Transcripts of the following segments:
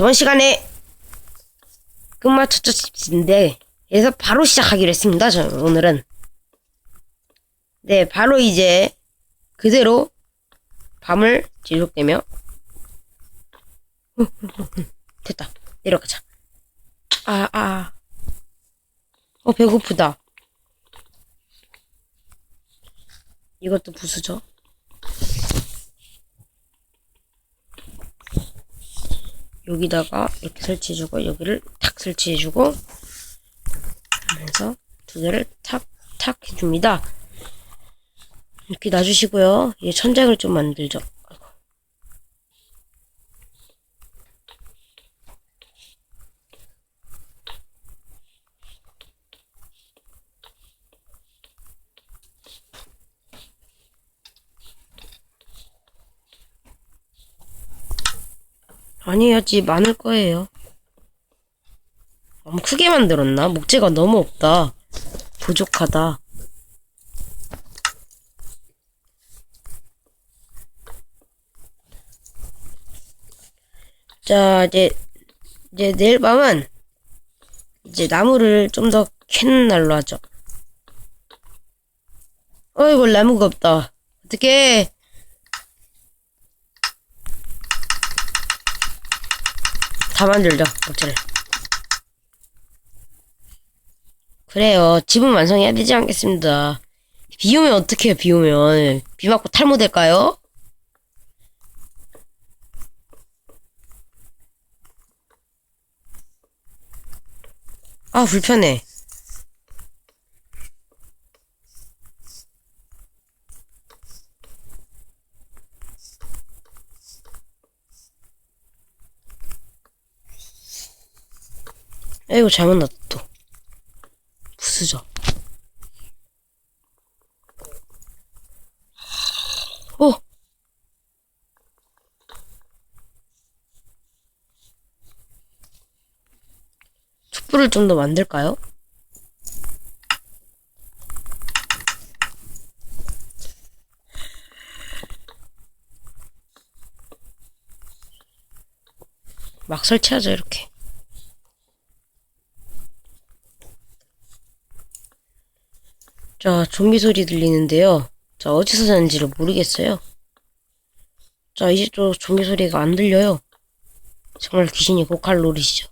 저번 시간에 끝마쳤죠 집인데 그래서 바로 시작하기로 했습니다. 저 오늘은 네 바로 이제 그대로 밤을 지속되며 됐다 내려가자. 아 아. 어 배고프다. 이것도 부수죠. 여기다가 이렇게 설치해주고 여기를 탁 설치해주고 하면서 두 개를 탁탁 해줍니다. 이렇게 놔주시고요. 이제 천장을 좀 만들죠. 아니야지 많을 거예요. 너무 크게 만들었나? 목재가 너무 없다. 부족하다. 자, 이제, 이제 내일 밤은 이제 나무를 좀 더 캐는 날로 하죠. 어이구, 나무가 없다. 어떡해. 다 만들자, 목재를. 그래요. 집은 완성해야 되지 않겠습니다. 비 오면 어떡해요, 비 오면. 비 맞고 탈모될까요? 아, 불편해. 에이구, 잘못 놨다, 또. 부수죠. 어! 촛불을 좀 더 만들까요? 막 설치하죠, 이렇게. 자, 좀비 소리 들리는데요. 자, 어디서 자는지를 모르겠어요. 자, 이제 또 좀비 소리가 안 들려요. 정말 귀신이 고칼 노리시죠.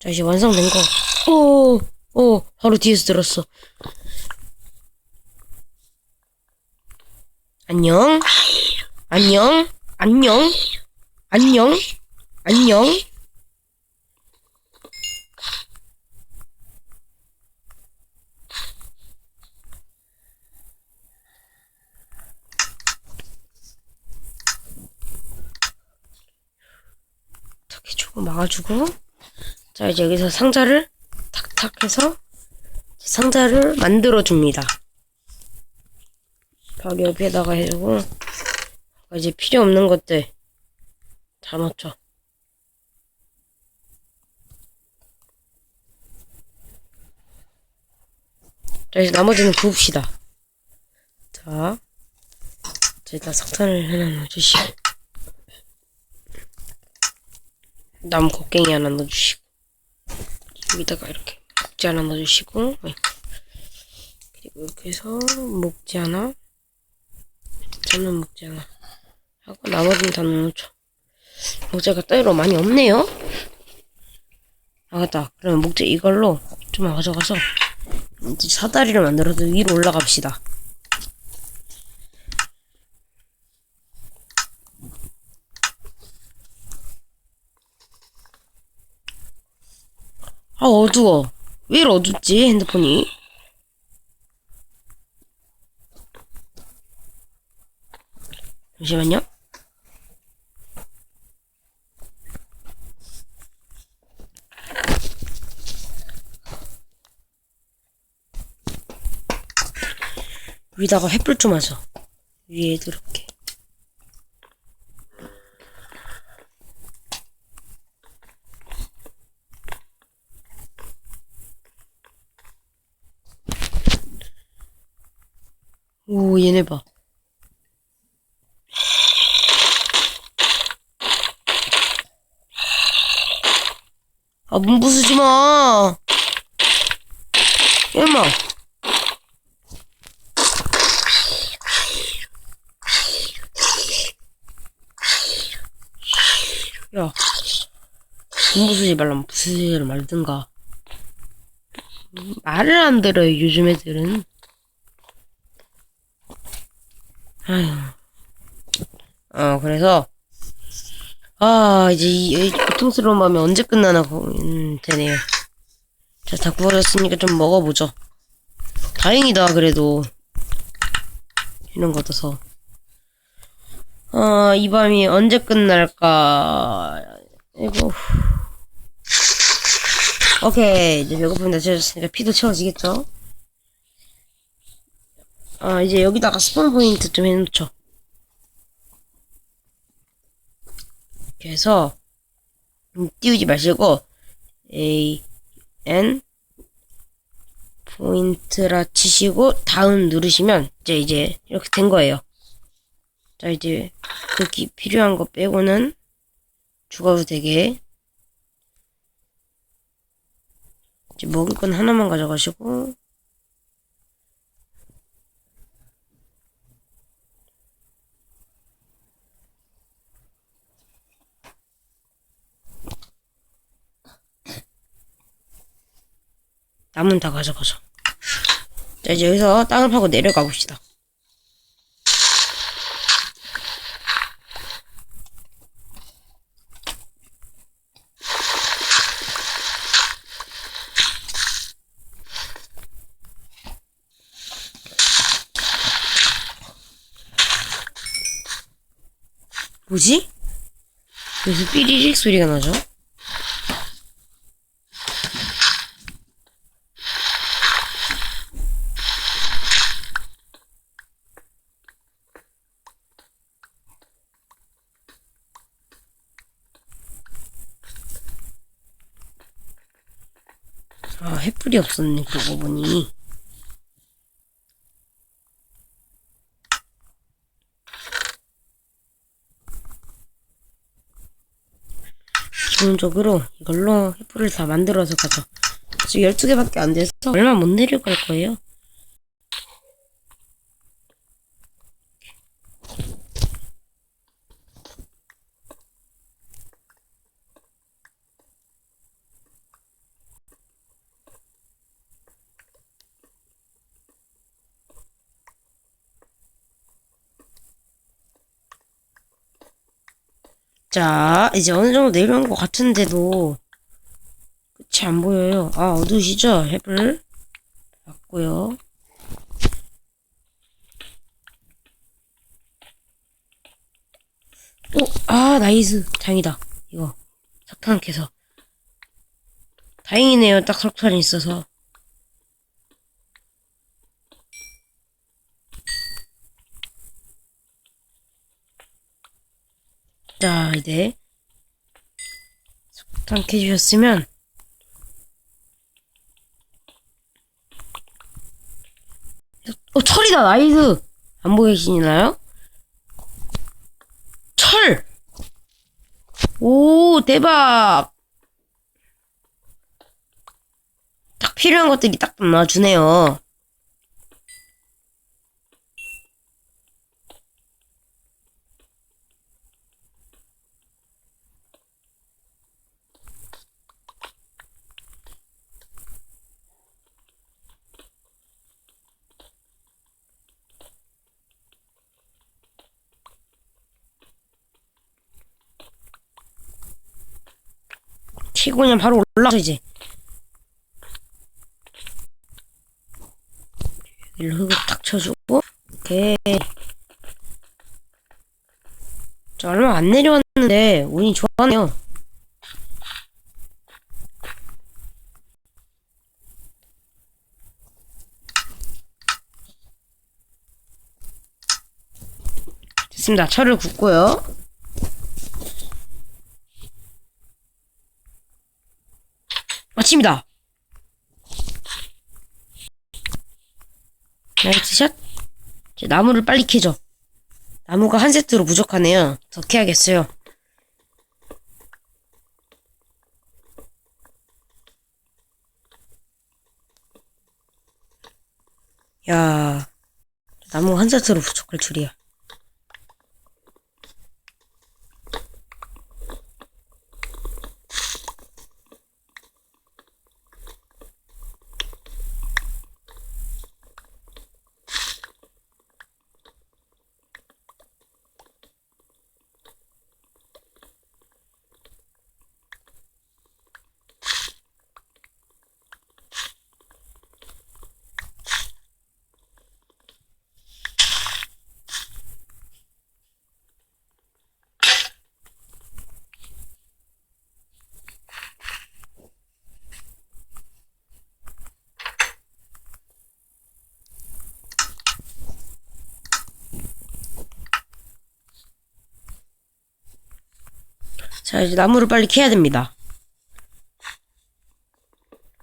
자, 이제 완성된 거. 오, 오, 바로 뒤에서 들었어. 안녕. 안녕. 안녕. 안녕. 안녕. 막아주고 자 이제 여기서 상자를 탁탁 해서 상자를 만들어 줍니다. 바로 옆에다가 해주고 이제 필요 없는 것들 다 넣죠. 자 이제 나머지는 자, 자 일단 석탄을 하나 넣어주시고 나무 곡괭이 하나 넣어주시고 여기다가 이렇게 목재 하나 넣어주시고 네. 그리고 이렇게 해서 목재 하나 저는 목재 하나 하고 나머지는 다 넣어줘 목재가 따로 많이 없네요. 아 맞다. 그러면 목재 이걸로 좀 가져가서 이제 사다리를 만들어서 위로 올라갑시다 아 어두워. 왜 이리 어둡지 핸드폰이? 잠시만요. 위다가 횃불 좀 하죠. 위에 이렇게 오, 얘네 봐. 아, 문 부수지 마. 얘마. 야. 문 부수지 말라면 부수지 말든가. 말을 안 들어요, 요즘 애들은. 어, 그래서, 아, 이제 이, 이 고통스러운 마음이 언제 끝나나 고민되네요. 자, 다 구워졌으니까 좀 먹어보죠. 다행이다, 그래도. 이런 거 얻어서. 아, 이 밤이 언제 끝날까. 이거. 오케이. 이제 배고픔이 낮춰졌으니까 피도 채워지겠죠? 아, 이제 여기다가 스폰 포인트 좀 해놓죠. 이렇게 해서, 음, 띄우지 마시고, A, N, 포인트라 치시고, 다음 누르시면, 이제, 이제, 이렇게 된 거예요. 자, 이제, 그 기, 필요한 거 빼고는, 죽어도 되게, 이제 먹을 건 하나만 가져가시고, 남은 다 가져가죠. 자, 이제 여기서 땅을 파고 내려가 봅시다. 뭐지? 여기서 삐리릭 소리가 나죠? 아, 횃불이 없었네, 그러고 보니. 기본적으로 이걸로 횃불을 다 만들어서 가죠. 지금 12개밖에 안 돼서 얼마 못 내려갈 거예요. 자, 이제 어느 정도 내려온 것 같은데도 끝이 안 보여요. 아, 어두우시죠? 탭을 봤고요. 오, 아, 나이스. 다행이다. 이거. 석탄 캐서. 다행이네요. 딱 석탄이 있어서. 자, 이제 석탄 캐주셨으면 어, 철이다, 나이스! 안 보이시나요? 철! 오, 대박! 딱 필요한 것들이 딱 나와주네요. 치고 그냥 바로 올라가서 이제. 일로 흙을 탁 쳐주고 오케이 자 얼마 안 내려왔는데 운이 좋았네요. 됐습니다. 철을 굽고요 나이스샷입니다. 나이스샷. 이제 나무를 빨리 캐죠. 나무가 한 세트로 부족하네요. 더 캐야겠어요. 야, 나무 한 세트로 부족할 줄이야. 자, 이제 나무를 빨리 캐야 됩니다.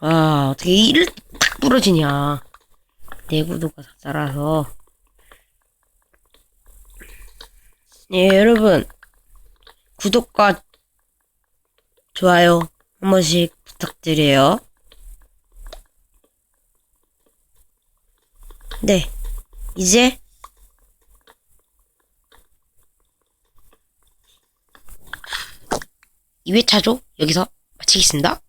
아, 어떻게 이를 탁 부러지냐. 내구도가 다 따라서. 네, 여러분. 구독과 좋아요 한 번씩 부탁드려요. 네. 이제 2회차죠? 여기서 마치겠습니다.